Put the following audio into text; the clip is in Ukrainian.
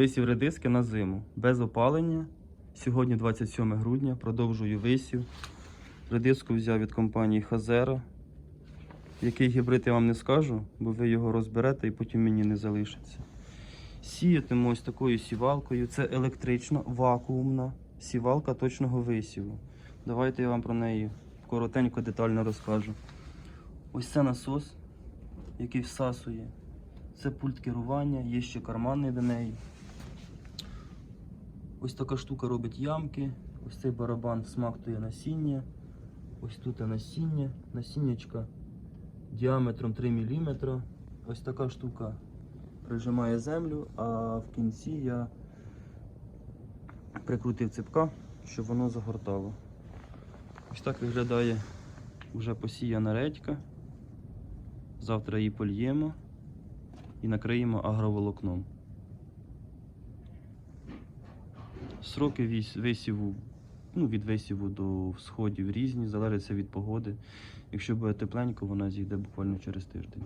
Висів редиски на зиму, без опалення. Сьогодні 27 грудня, продовжую висів. Редиску взяв від компанії Хазера. Який гібрид я вам не скажу, бо ви його розберете і потім мені не залишиться. Сіятиму ось такою сівалкою. Це електрична, вакуумна сівалка точного висіву. Давайте я вам про неї коротенько, детально розкажу. Ось це насос, який всасує. Це пульт керування, є ще карманний до неї. Ось така штука робить ямки. Ось цей барабан смактує насіння. Ось тут насіння. Насіннячка діаметром 3 мм. Ось така штука прижимає землю, а в кінці я прикрутив ципка, щоб воно загортало. Ось так виглядає вже посіяна редька. Завтра її польємо і накриємо агроволокном. Сроки висіву, ну, від висіву до всходів різні, залежить від погоди. Якщо буде тепленько, вона зійде буквально через тиждень.